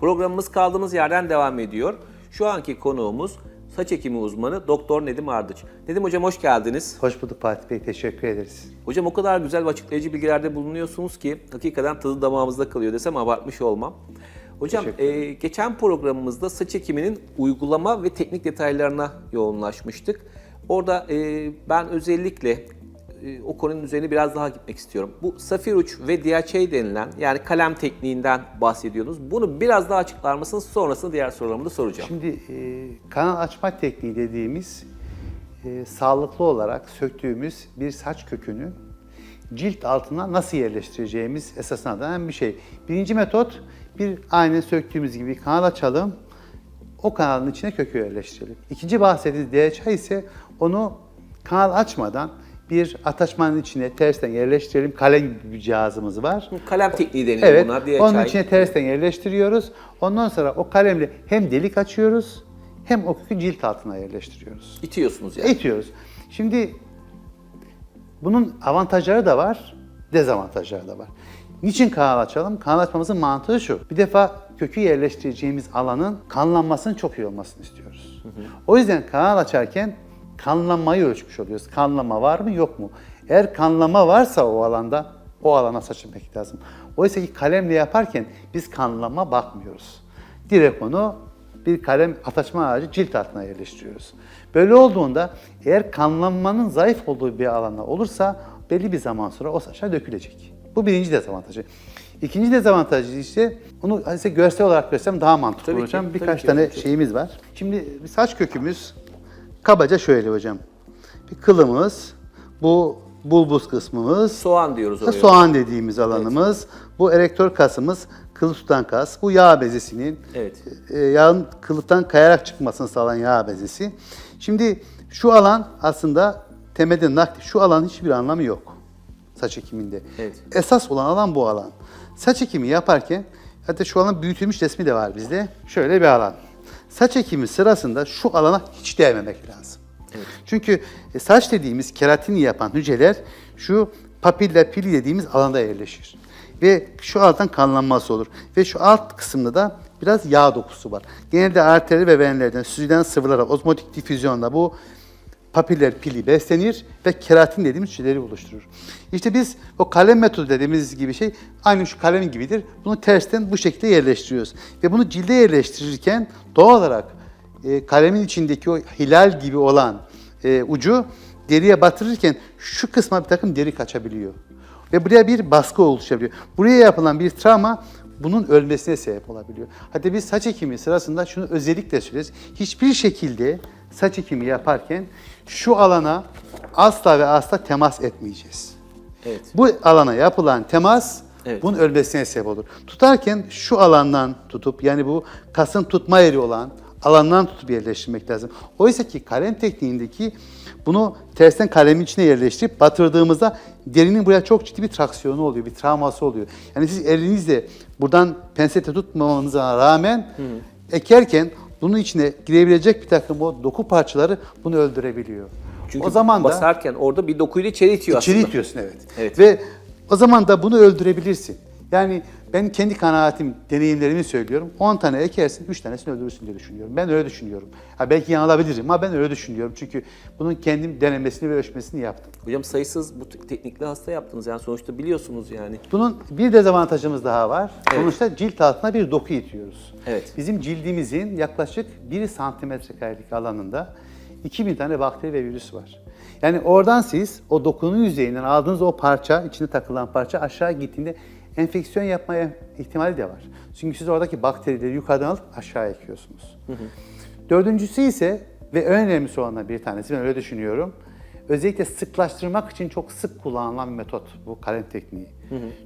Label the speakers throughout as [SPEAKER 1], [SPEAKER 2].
[SPEAKER 1] Programımız kaldığımız yerden devam ediyor. Şu anki konuğumuz saç ekimi uzmanı Doktor Nedim Ardıç. Nedim Hocam hoş geldiniz.
[SPEAKER 2] Hoş bulduk Fatih Bey, teşekkür ederiz.
[SPEAKER 1] Hocam o kadar güzel ve açıklayıcı bilgilerde bulunuyorsunuz ki hakikaten tadı damağımızda kalıyor desem abartmış olmam. Hocam e, geçen programımızda saç ekiminin uygulama ve teknik detaylarına yoğunlaşmıştık. Orada e, ben özellikle e, o konunun üzerine biraz daha gitmek istiyorum. Bu safir uç ve DHA denilen yani kalem tekniğinden bahsediyorsunuz. Bunu biraz daha açıklar mısınız? Sonrasında diğer sorularımı da soracağım.
[SPEAKER 2] Şimdi e, kanal açma tekniği dediğimiz e, sağlıklı olarak söktüğümüz bir saç kökünü cilt altına nasıl yerleştireceğimiz esasına dayanan bir şey. Birinci metot bir aynen söktüğümüz gibi kanal açalım, o kanalın içine kökü yerleştirelim. İkinci bahsettiğimiz DHA ise onu kanal açmadan bir ataşmanın içine tersten yerleştirelim. Kalem gibi bir cihazımız var.
[SPEAKER 1] Kalem tekniği deniyor
[SPEAKER 2] Evet,
[SPEAKER 1] buna. DHA.
[SPEAKER 2] onun içine tersten yerleştiriyoruz. Ondan sonra o kalemle hem delik açıyoruz hem o kökü cilt altına yerleştiriyoruz.
[SPEAKER 1] itiyorsunuz yani.
[SPEAKER 2] Eğitiyoruz. Şimdi bunun avantajları da var, dezavantajları da var. Niçin kanal açalım? Kanal açmamızın mantığı şu. Bir defa kökü yerleştireceğimiz alanın kanlanmasının çok iyi olmasını istiyoruz. O yüzden kanal açarken kanlanmayı ölçmüş oluyoruz. Kanlama var mı yok mu? Eğer kanlama varsa o alanda o alana saçılmak lazım. Oysa ki kalemle yaparken biz kanlama bakmıyoruz. Direkt onu bir kalem ataşma ağacı cilt altına yerleştiriyoruz. Böyle olduğunda eğer kanlanmanın zayıf olduğu bir alanda olursa belli bir zaman sonra o saçlar dökülecek. Bu birinci dezavantajı. İkinci dezavantajı ise onu size görsel olarak göstersem daha mantıklı
[SPEAKER 1] Tabii ki,
[SPEAKER 2] hocam.
[SPEAKER 1] tabii
[SPEAKER 2] Birkaç
[SPEAKER 1] ki
[SPEAKER 2] tane şeyimiz var. Şimdi saç kökümüz kabaca şöyle hocam. Bir kılımız, bu bulbuz kısmımız,
[SPEAKER 1] Soğan diyoruz oraya.
[SPEAKER 2] Soğan dediğimiz alanımız, bu erektör kasımız, kıl tutan kas, bu yağ bezesinin
[SPEAKER 1] Evet.
[SPEAKER 2] e, yağın kılıktan kayarak çıkmasını sağlayan yağ bezesi. Şimdi şu alan aslında temelde nakli, şu alanın hiçbir anlamı yok saç ekiminde.
[SPEAKER 1] Evet.
[SPEAKER 2] Esas olan alan bu alan. Saç ekimi yaparken, hatta şu alan büyütülmüş resmi de var bizde. Şöyle bir alan. Saç ekimi sırasında şu alana hiç değmemek lazım. Çünkü e, saç dediğimiz keratini yapan hücreler şu papilla pili dediğimiz alanda yerleşir. Ve şu alttan kanlanması olur. Ve şu alt kısımda da biraz yağ dokusu var. Genelde arteri ve venlerden süzülen sıvılara ozmotik difüzyonda bu papiller pili beslenir ve keratin dediğimiz hücreleri oluşturur. İşte biz o kalem metodu dediğimiz gibi şey aynı şu kalem gibidir. Bunu tersten bu şekilde yerleştiriyoruz. Ve bunu cilde yerleştirirken doğal olarak e, kalemin içindeki o hilal gibi olan e, ucu deriye batırırken şu kısma bir takım deri kaçabiliyor. Ve buraya bir baskı oluşabiliyor. Buraya yapılan bir travma bunun ölmesine sebep olabiliyor. Hatta biz saç ekimi sırasında şunu özellikle söyleriz. Hiçbir şekilde saç ekimi yaparken şu alana asla ve asla temas etmeyeceğiz.
[SPEAKER 1] Evet.
[SPEAKER 2] Bu alana yapılan temas
[SPEAKER 1] Evet.
[SPEAKER 2] bunun ölmesine sebep olur. Tutarken şu alandan tutup yani bu kasın tutma yeri olan alandan tutup yerleştirmek lazım. Oysa ki kalem tekniğindeki bunu tersten kalemin içine yerleştirip batırdığımızda derinin buraya çok ciddi bir traksiyonu oluyor, bir travması oluyor. Yani siz elinizle buradan pensete tutmamanıza rağmen ekerken bunun içine girebilecek bir takım o doku parçaları bunu öldürebiliyor.
[SPEAKER 1] Çünkü
[SPEAKER 2] o zaman da
[SPEAKER 1] basarken orada bir dokuyla içeri itiyor
[SPEAKER 2] İçeri
[SPEAKER 1] aslında.
[SPEAKER 2] itiyorsun evet.
[SPEAKER 1] Evet.
[SPEAKER 2] Ve o zaman da bunu öldürebilirsin. Yani ben kendi kanaatim, deneyimlerimi söylüyorum. 10 tane ekersin, 3 tanesini öldürürsün diye düşünüyorum. Ben öyle düşünüyorum. Ha belki yanılabilirim ama ben öyle düşünüyorum. Çünkü bunun kendim denemesini ve ölçmesini yaptım.
[SPEAKER 1] Hocam sayısız bu te- teknikle hasta yaptınız yani sonuçta biliyorsunuz yani.
[SPEAKER 2] Bunun bir dezavantajımız daha var.
[SPEAKER 1] Evet.
[SPEAKER 2] Sonuçta cilt altına bir doku itiyoruz.
[SPEAKER 1] Evet.
[SPEAKER 2] Bizim cildimizin yaklaşık 1 santimetre karelik alanında 2000 tane bakteri ve virüs var. Yani oradan siz o dokunun yüzeyinden aldığınız o parça, içine takılan parça aşağı gittiğinde enfeksiyon yapmaya ihtimali de var. Çünkü siz oradaki bakterileri yukarıdan alıp aşağı ekiyorsunuz. Dördüncüsü ise ve en önemlisi olanlardan bir tanesi ben öyle düşünüyorum. Özellikle sıklaştırmak için çok sık kullanılan bir metot bu kalem tekniği.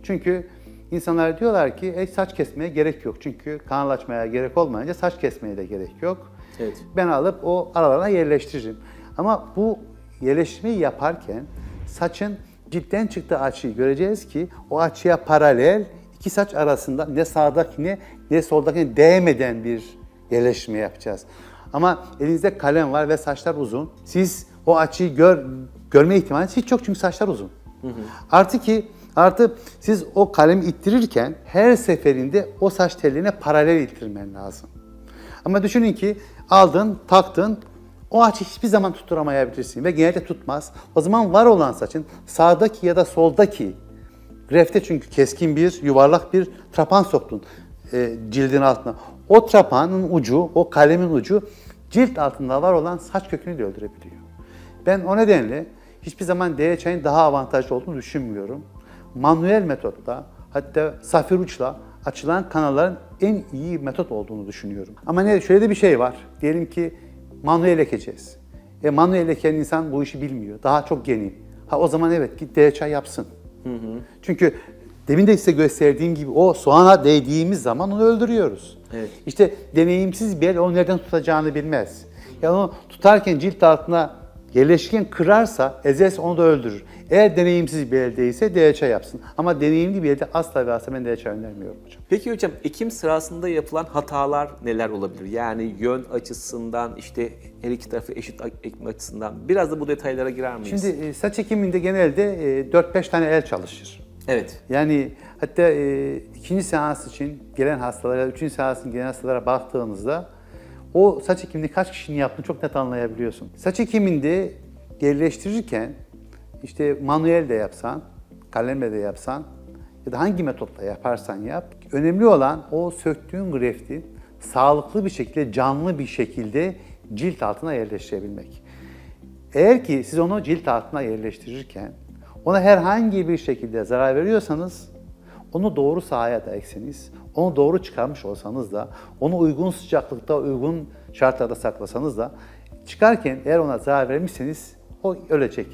[SPEAKER 2] Çünkü insanlar diyorlar ki e, saç kesmeye gerek yok. Çünkü kanal açmaya gerek olmayınca saç kesmeye de gerek yok.
[SPEAKER 1] Evet.
[SPEAKER 2] Ben alıp o aralarına yerleştiririm. Ama bu yerleştirmeyi yaparken saçın ciltten çıktığı açıyı göreceğiz ki o açıya paralel iki saç arasında ne sağdakine ne soldakine değmeden bir yerleştirme yapacağız. Ama elinizde kalem var ve saçlar uzun. Siz o açıyı gör, görme ihtimaliniz hiç yok çünkü saçlar uzun. Artı ki Artı siz o kalemi ittirirken her seferinde o saç tellerine paralel ittirmen lazım. Ama düşünün ki aldın, taktın, o açı hiçbir zaman tutturamayabilirsin ve genelde tutmaz. O zaman var olan saçın sağdaki ya da soldaki grefte çünkü keskin bir, yuvarlak bir trapan soktun e, cildin altına. O trapanın ucu, o kalemin ucu cilt altında var olan saç kökünü de öldürebiliyor. Ben o nedenle hiçbir zaman DHA'nın daha avantajlı olduğunu düşünmüyorum. Manuel metotla hatta safir uçla açılan kanalların en iyi metot olduğunu düşünüyorum. Ama ne şöyle de bir şey var. Diyelim ki manuel ekeceğiz. E manuel eken insan bu işi bilmiyor. Daha çok yeni. Ha o zaman evet git DHA yapsın. Çünkü demin de size gösterdiğim gibi o soğana değdiğimiz zaman onu öldürüyoruz.
[SPEAKER 1] Evet.
[SPEAKER 2] İşte deneyimsiz bir el onu nereden tutacağını bilmez. Yani onu tutarken cilt altına yerleşirken kırarsa, ezerse onu da öldürür. Eğer deneyimsiz bir eldeyse DHA yapsın. Ama deneyimli bir elde asla ve asla ben DHA önermiyorum hocam.
[SPEAKER 1] Peki hocam ekim sırasında yapılan hatalar neler olabilir? Yani yön açısından işte her iki tarafı eşit ekme açısından biraz da bu detaylara girer miyiz?
[SPEAKER 2] Şimdi e, saç ekiminde genelde e, 4-5 tane el çalışır.
[SPEAKER 1] evet.
[SPEAKER 2] Yani hatta e, ikinci seans için gelen hastalara, üçüncü seans için gelen hastalara baktığınızda o saç ekimini kaç kişinin yaptığını çok net anlayabiliyorsun. Saç ekiminde yerleştirirken işte manuel de yapsan, kalemle de yapsan ya da hangi metotla yaparsan yap. Önemli olan o söktüğün greftin sağlıklı bir şekilde, canlı bir şekilde cilt altına yerleştirebilmek. Eğer ki siz onu cilt altına yerleştirirken ona herhangi bir şekilde zarar veriyorsanız onu doğru sahaya da ekseniz, onu doğru çıkarmış olsanız da, onu uygun sıcaklıkta, uygun şartlarda saklasanız da çıkarken eğer ona zarar vermişseniz o ölecek.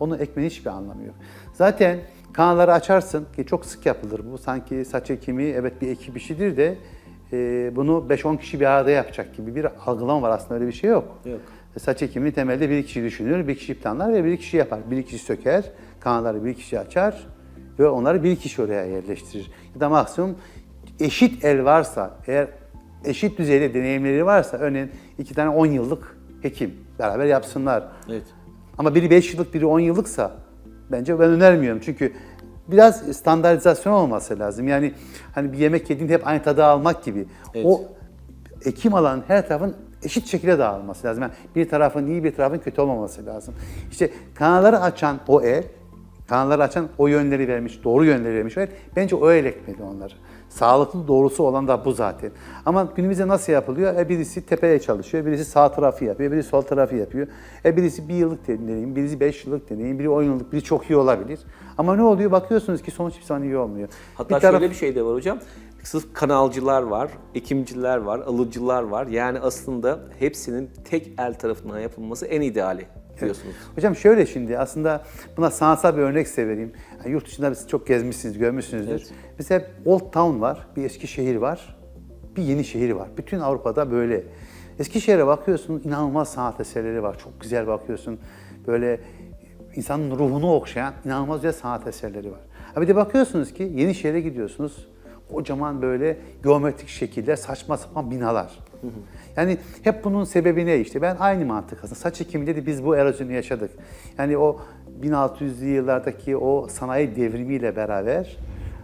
[SPEAKER 2] Onu ekmenin hiçbir anlamı yok. Zaten kanalları açarsın ki çok sık yapılır bu. Sanki saç ekimi evet bir ekip işidir de e, bunu 5-10 kişi bir arada yapacak gibi bir algılama var aslında öyle bir şey yok.
[SPEAKER 1] Yok.
[SPEAKER 2] Saç ekimi temelde bir kişi düşünür, bir kişi planlar ve bir kişi yapar. Bir kişi söker, kanalları bir kişi açar ve onları bir kişi oraya yerleştirir. Ya da maksimum eşit el varsa, eğer eşit düzeyde deneyimleri varsa, örneğin iki tane 10 yıllık hekim beraber yapsınlar.
[SPEAKER 1] Evet.
[SPEAKER 2] Ama biri 5 yıllık, biri 10 yıllıksa bence ben önermiyorum. Çünkü biraz standartizasyon olması lazım. Yani hani bir yemek yediğinde hep aynı tadı almak gibi.
[SPEAKER 1] Evet.
[SPEAKER 2] O ekim alanın her tarafın eşit şekilde dağılması lazım. Yani bir tarafın iyi bir tarafın kötü olmaması lazım. İşte kanalları açan o el, kanalları açan o yönleri vermiş, doğru yönleri vermiş bence o el ekmeli onları. Sağlıklı doğrusu olan da bu zaten. Ama günümüzde nasıl yapılıyor? E birisi tepeye çalışıyor, birisi sağ tarafı yapıyor, birisi sol tarafı yapıyor. E birisi bir yıllık deneyim, birisi beş yıllık deneyim, biri on yıllık, biri çok iyi olabilir. Ama ne oluyor? Bakıyorsunuz ki sonuç hiçbir zaman iyi olmuyor.
[SPEAKER 1] Hatta
[SPEAKER 2] Bir taraf-
[SPEAKER 1] şöyle bir şey de var hocam. Sırf kanalcılar var, ekimciler var, alıcılar var. Yani aslında hepsinin tek el tarafından yapılması en ideali diyorsunuz.
[SPEAKER 2] Hocam şöyle şimdi aslında buna sanatsal bir örnek size vereyim. Yani yurt dışında siz çok gezmişsiniz, görmüşsünüzdür.
[SPEAKER 1] Evet.
[SPEAKER 2] Mesela Old Town var, bir eski şehir var, bir yeni şehir var. Bütün Avrupa'da böyle. Eskişehir'e bakıyorsun inanılmaz sanat eserleri var. Çok güzel bakıyorsun. Böyle insanın ruhunu okşayan inanılmaz güzel sanat eserleri var. Ha bir de bakıyorsunuz ki yeni şehre gidiyorsunuz. Kocaman böyle geometrik şekiller, saçma sapan binalar. Yani hep bunun sebebi ne işte? Ben aynı mantık aslında. Saç ekiminde de biz bu erozyonu yaşadık. Yani o 1600'lü yıllardaki o sanayi devrimiyle beraber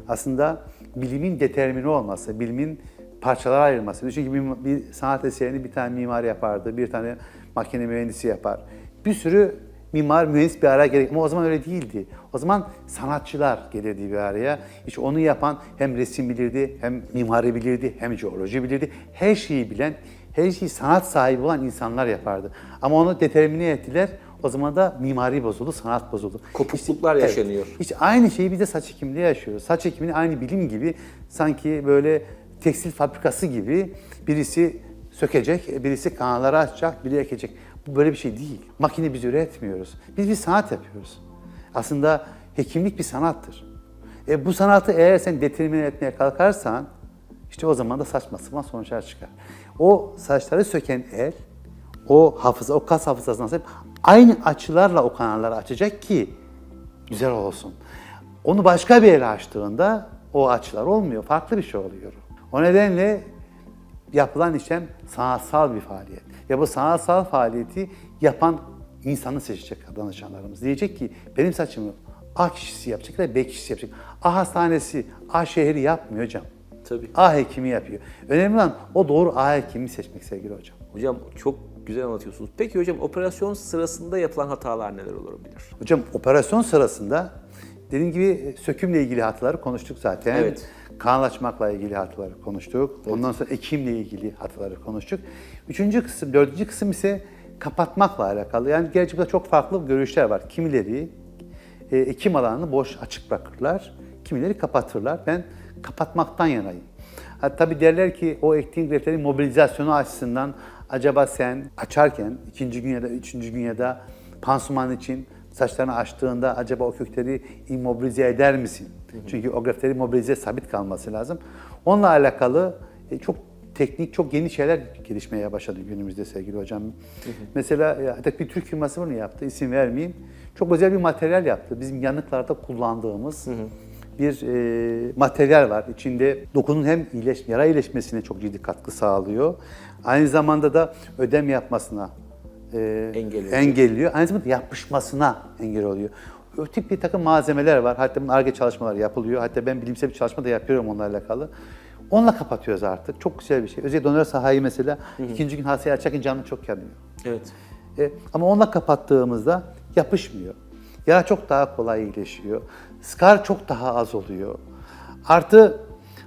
[SPEAKER 2] aslında bilimin determini olması, bilimin parçalara ayrılması. Çünkü bir, bir sanat eserini bir tane mimar yapardı, bir tane makine mühendisi yapar. Bir sürü mimar, mühendis bir araya gerek. Ama o zaman öyle değildi. O zaman sanatçılar gelirdi bir araya. İşte onu yapan hem resim bilirdi, hem mimari bilirdi, hem jeoloji bilirdi. Her şeyi bilen, her şeyi sanat sahibi olan insanlar yapardı. Ama onu determine ettiler. O zaman da mimari bozuldu, sanat bozuldu.
[SPEAKER 1] Kopukluklar
[SPEAKER 2] Evet.
[SPEAKER 1] yaşanıyor.
[SPEAKER 2] İşte aynı şeyi biz de saç ekiminde yaşıyoruz. Saç ekimini aynı bilim gibi sanki böyle tekstil fabrikası gibi birisi sökecek, birisi kanalları açacak, biri ekecek. Bu böyle bir şey değil. Makine biz üretmiyoruz. Biz bir sanat yapıyoruz. Aslında hekimlik bir sanattır. E bu sanatı eğer sen determine etmeye kalkarsan işte o zaman da saçma sapan sonuçlar çıkar. O saçları söken el, o hafıza, o kas hafızasından sahip aynı açılarla o kanalları açacak ki güzel olsun. Onu başka bir el açtığında o açılar olmuyor, farklı bir şey oluyor. O nedenle yapılan işlem sanatsal bir faaliyet. Ve bu sanatsal faaliyeti yapan insanı seçecek danışanlarımız. Diyecek ki benim saçımı A kişisi yapacak ya da B kişisi yapacak. A hastanesi A şehri yapmıyor hocam.
[SPEAKER 1] Tabii.
[SPEAKER 2] A hekimi yapıyor. Önemli olan o doğru A hekimi seçmek sevgili hocam.
[SPEAKER 1] Hocam çok güzel anlatıyorsunuz. Peki hocam operasyon sırasında yapılan hatalar neler olabilir?
[SPEAKER 2] Hocam operasyon sırasında dediğim gibi sökümle ilgili hataları konuştuk zaten.
[SPEAKER 1] Evet.
[SPEAKER 2] Kanlaşmakla ilgili hataları konuştuk. Ondan sonra ekimle ilgili hataları konuştuk. Üçüncü kısım, dördüncü kısım ise kapatmakla alakalı. Yani gerçekten çok farklı görüşler var. Kimileri e, ekim alanını boş açık bırakırlar. Kimileri kapatırlar. Ben kapatmaktan yanayım. Ha, tabii derler ki o ektiğin greflerin mobilizasyonu açısından acaba sen açarken ikinci gün ya da üçüncü gün ya da pansuman için saçlarını açtığında acaba o kökleri immobilize eder misin? Çünkü o greflerin mobilize sabit kalması lazım. Onunla alakalı e, çok teknik, çok yeni şeyler gelişmeye başladı günümüzde sevgili hocam. Mesela e, hatta bir Türk firması bunu yaptı, isim vermeyeyim. Çok özel bir materyal yaptı. Bizim yanıklarda kullandığımız bir e, materyal var. İçinde dokunun hem iyileş, yara iyileşmesine çok ciddi katkı sağlıyor. Aynı zamanda da ödem yapmasına e,
[SPEAKER 1] Engelliyor.
[SPEAKER 2] engelliyor. Aynı zamanda yapışmasına engel oluyor. Tip bir takım malzemeler var. Hatta bunun ARGE çalışmaları yapılıyor. Hatta ben bilimsel bir çalışma da yapıyorum onlarla alakalı. Onunla kapatıyoruz artık. Çok güzel bir şey. Özellikle donör sahayı mesela ikinci gün hastayı açarken canlı çok yanıyor.
[SPEAKER 1] Evet.
[SPEAKER 2] E, ama onunla kapattığımızda yapışmıyor. Yara çok daha kolay iyileşiyor. Skar çok daha az oluyor. Artı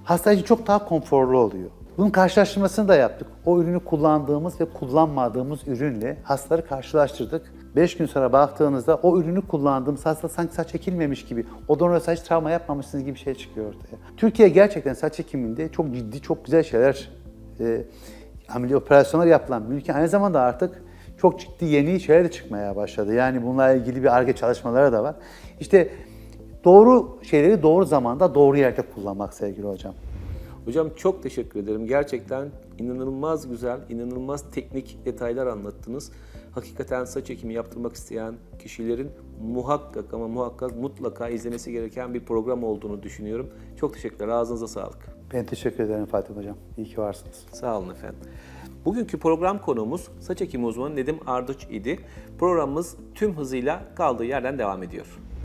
[SPEAKER 2] hasta için çok daha konforlu oluyor. Bunun karşılaştırmasını da yaptık. O ürünü kullandığımız ve kullanmadığımız ürünle hastaları karşılaştırdık. 5 gün sonra baktığınızda o ürünü kullandığımız hasta sanki saç ekilmemiş gibi, o donör saç travma yapmamışsınız gibi bir şey çıkıyor ortaya. Türkiye gerçekten saç ekiminde çok ciddi, çok güzel şeyler e, ameliyat operasyonlar yapılan bir ülke. Aynı zamanda artık çok ciddi yeni şeyler de çıkmaya başladı. Yani bununla ilgili bir ARGE çalışmaları da var. İşte doğru şeyleri doğru zamanda doğru yerde kullanmak sevgili hocam.
[SPEAKER 1] Hocam çok teşekkür ederim. Gerçekten inanılmaz güzel, inanılmaz teknik detaylar anlattınız. Hakikaten saç ekimi yaptırmak isteyen kişilerin muhakkak ama muhakkak mutlaka izlemesi gereken bir program olduğunu düşünüyorum. Çok teşekkürler. Ağzınıza sağlık.
[SPEAKER 2] Ben teşekkür ederim Fatih Hocam. İyi ki varsınız.
[SPEAKER 1] Sağ olun efendim. Bugünkü program konuğumuz saç ekimi uzmanı Nedim Ardıç idi. Programımız tüm hızıyla kaldığı yerden devam ediyor.